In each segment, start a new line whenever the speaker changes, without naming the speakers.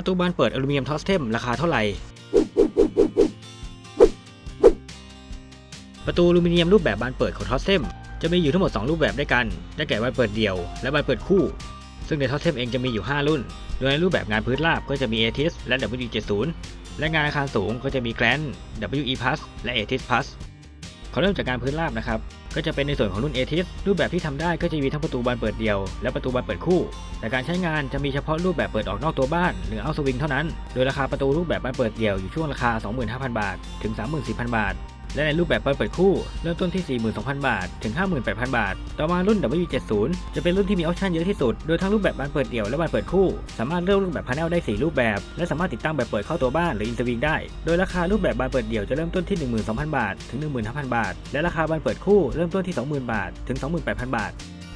ประตูบานเปิดอลูมิเนียมทอสเทมราคาเท่าไหร่ ประตูอลูมิเนียมรูปแบบบานเปิดของทอสเทมจะมีอยู่ทั้งหมด 2 รูปแบบด้วยกัน ได้แก่บานเปิดเดี่ยว และบานเปิดคู่ ซึ่งในทอสเทมเองจะมีอยู่ 5 รุ่น โดยในรูปแบบงานพื้นราบก็จะมี ATIS และ W70 และงานอาคารสูงก็จะมี Grand WE Plus และ ATIS Plus เขอเริ่มจากงานพื้นราบนะครับ ก็จะเป็นในส่วนของรุ่นเอทิสรูปแบบที่ทำได้ก็จะมีทั้งประตูบานเปิดเดี่ยว และประตูบานเปิดคู่ แต่การใช้งานจะมีเฉพาะรูปแบบเปิดออกนอกตัวบ้าน หรือเอาสวิงเท่านั้น โดยราคาประตูรูปแบบบานเปิดเดี่ยวอยู่ช่วงราคา 25,000 บาท ถึง 34,000 บาท และในรูปแบบบานเปิดคู่ เริ่มต้นที่ 42,000 บาท ถึง 58,000 บาท ต่อมารุ่น W70 จะเป็นรุ่นที่มีออปชันเยอะที่สุด โดยทั้งรูปแบบบานเปิดเดี่ยวและบานเปิดคู่ สามารถเลือกรูปแบบพาเนลได้ 4 รูปแบบ และสามารถติดตั้งแบบเปิดเข้าตัวบ้านหรืออินสวิงได้ โดยราคารูปแบบบานเปิดเดี่ยวจะเริ่มต้นที่ 12,000 บาท ถึง 15,000 บาท และราคาบานเปิดคู่เริ่มต้นที่ 20,000 บาท ถึง 28,000 บาท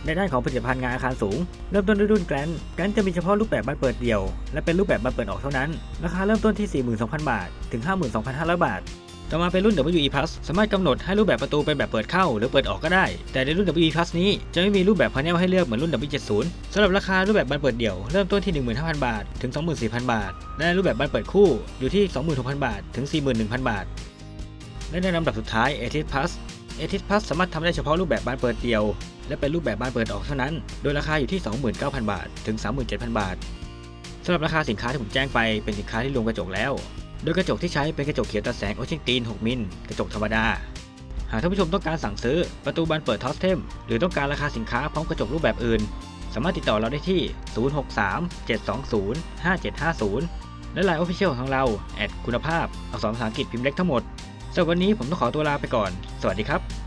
ในด้านของผลิตภัณฑ์งานอาคารสูง เริ่มต้นด้วยรุ่นแกรนแกรนจะมีเฉพาะรูปแบบบานเปิดเดี่ยว และเป็นรูปแบบบานเปิดออกเท่านั้น ราคาเริ่มต้นที่ 42,000 บาท ถึง 52,500 บาท ต่อมาเป็นรุ่น WE Plus สามารถกำหนดให้รูปแบบประตูเป็นแบบเปิดเข้าหรือเปิดออกก็ได้ แต่ในรุ่น WE Plus นี้จะไม่มีรูปแบบพาเนลให้เลือกเหมือนรุ่น W70 สำหรับราคารูปแบบบานเปิดเดี่ยวเริ่มต้นที่ 15,000 บาท ถึง 24,000 บาท และรูปแบบบานเปิดคู่อยู่ที่ 26,000 บาท ถึง 41,000 บาท และในลำดับสุดท้าย ATIS Plus ATIS Plus สามารถทำได้เฉพาะรูปแบบบานเปิดเดี่ยว และเป็นรูปแบบบานเปิดออกเท่านั้น โดยราคาอยู่ที่ 29,000 บาท ถึง 37,000 บาทสำหรับราคาสินค้าที่ผมแจ้งไปเป็นสินค้าที่รวมกระจกแล้ว โดยกระจกที่ใช้เป็นกระจกเขียวตัดแสงโอเชียนตีน 6 มิล กระจกธรรมดา หากท่านผู้ชมต้องการสั่งซื้อประตูบานเปิดทอสเทมหรือต้องการราคาสินค้าพร้อมกระจกรูปแบบอื่น สามารถติดต่อเราได้ที่ 063-720-5750 และไลน์ออฟฟิเชียลของเราแอดคุณภาพอักษรภาษาอังกฤษพิมพ์เล็กทั้งหมดสำหรับวันนี้ผมต้องขอตัวลาไปก่อน สวัสดีครับ